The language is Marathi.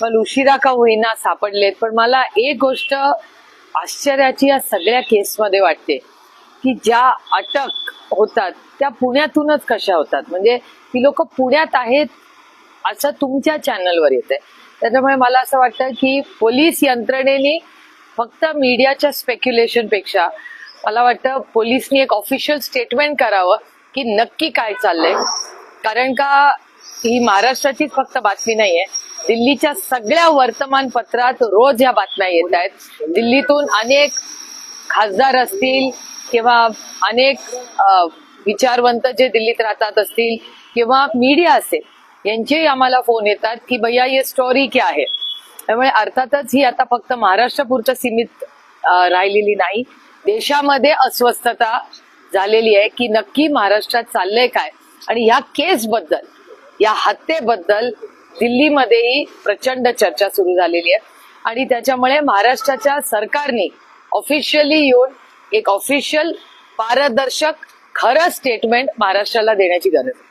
पण उशिरा का होईना सापडलेत. पण मला एक गोष्ट आश्चर्याची या सगळ्या केसमध्ये वाटते की ज्या अटक होतात त्या पुण्यातूनच कशा होतात? म्हणजे ती लोक पुण्यात आहेत असं तुमच्या चॅनलवर येते त्याच्यामुळे मला असं वाटतं की पोलीस यंत्रणेने फक्त मीडियाच्या स्पेक्युलेशनपेक्षा मला वाटतं पोलिसनी एक ऑफिशियल स्टेटमेंट करावं की नक्की काय चाललंय. कारण का ही महाराष्ट्राचीच फक्त बातमी नाहीये. दिल्लीच्या सगळ्या वर्तमानपत्रात रोज ह्या बातम्या येत आहेत. दिल्लीतून अनेक खासदार असतील किंवा अनेक विचारवंत जे दिल्लीत राहतात असतील किंवा मीडिया असेल यांचेही आम्हाला फोन येतात की भैया ये स्टोरी क्या आहे त्यामुळे अर्थातच ही आता फक्त महाराष्ट्रापुरतं सीमित राहिलेली नाही. देशामध्ये अस्वस्थता झालेली आहे की नक्की महाराष्ट्रात चाललंय काय? आणि ह्या केस बद्दल या हत्येबद्दल दिल्लीमध्येही प्रचंड चर्चा सुरू झालेली आहे. आणि त्याच्यामुळे महाराष्ट्राच्या सरकारने ऑफिशियली येऊन एक ऑफिशियल पारदर्शक खरं स्टेटमेंट महाराष्ट्राला देण्याची गरज आहे.